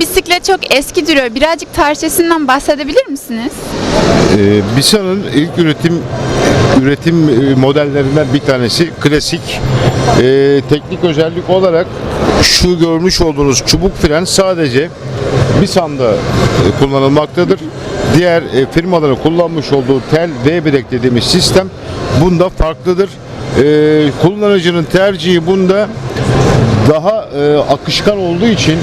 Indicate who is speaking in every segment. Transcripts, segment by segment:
Speaker 1: Bisiklet çok eski duruyor. Birazcık tarihçesinden bahsedebilir misiniz?
Speaker 2: Ee, Bisa'nın ilk üretim üretim e, modellerinden bir tanesi klasik. Ee, teknik özellik olarak şu görmüş olduğunuz çubuk fren sadece Bisa'nda e, kullanılmaktadır. Diğer e, firmaların kullanmış olduğu tel V bilek dediğimiz sistem bunda farklıdır. Ee, kullanıcının tercihi bunda daha e, akışkan olduğu için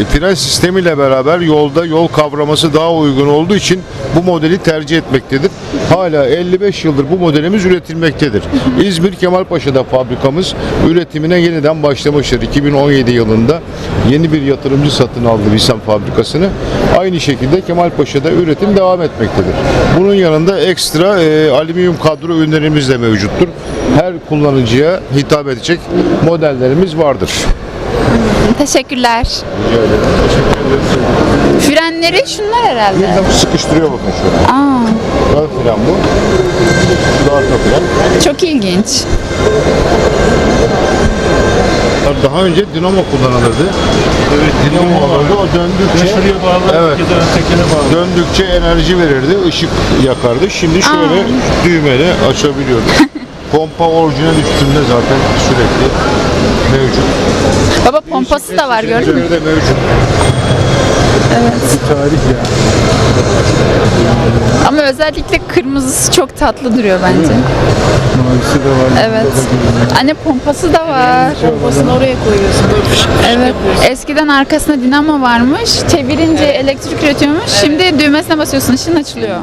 Speaker 2: e, fren sistemiyle beraber yolda yol kavraması daha uygun olduğu için bu modeli tercih etmektedir. Hala 55 yıldır bu modelimiz üretilmektedir. İzmir Kemalpaşa'da fabrikamız üretimine yeniden başlamıştır. 2017 yılında yeni bir yatırımcı satın aldı Visam fabrikasını. Aynı şekilde Kemalpaşa'da üretim devam etmektedir. Bunun yanında ekstra e, alüminyum kadro ürünlerimiz de mevcuttur. Her kullanıcıya hitap edecek modellerimiz vardır.
Speaker 1: Teşekkürler. Frenleri şunlar herhalde.
Speaker 2: Birden sıkıştırıyor bakın şu.
Speaker 1: Aa,
Speaker 2: Ön fren bu. Şu da arka fren.
Speaker 1: çok ilginç.
Speaker 2: Daha önce dinamo kullanılırdı. Evet, dinamo olurdu. O döndükçe
Speaker 3: Şuraya bağlı,
Speaker 2: Evet.
Speaker 3: bağlı.
Speaker 2: döndükçe enerji verirdi, ışık yakardı. Şimdi şöyle düğmeyle açabiliyoruz. Pompa orijinal üstünde zaten sürekli mevcut.
Speaker 1: Baba pompası da var gördün mü?
Speaker 2: Üzerinde mevcut.
Speaker 3: Tarih ya.
Speaker 1: Ama özellikle kırmızısı çok tatlı duruyor bence.
Speaker 3: Mavisi de var.
Speaker 1: Evet. Anne pompası da var.
Speaker 4: Pompasını oraya koyuyorsun. Fışk
Speaker 1: Evet. Eskiden arkasında dinamo varmış. Çevirince elektrik üretiyormuş. Şimdi düğmesine basıyorsun, ışın açılıyor.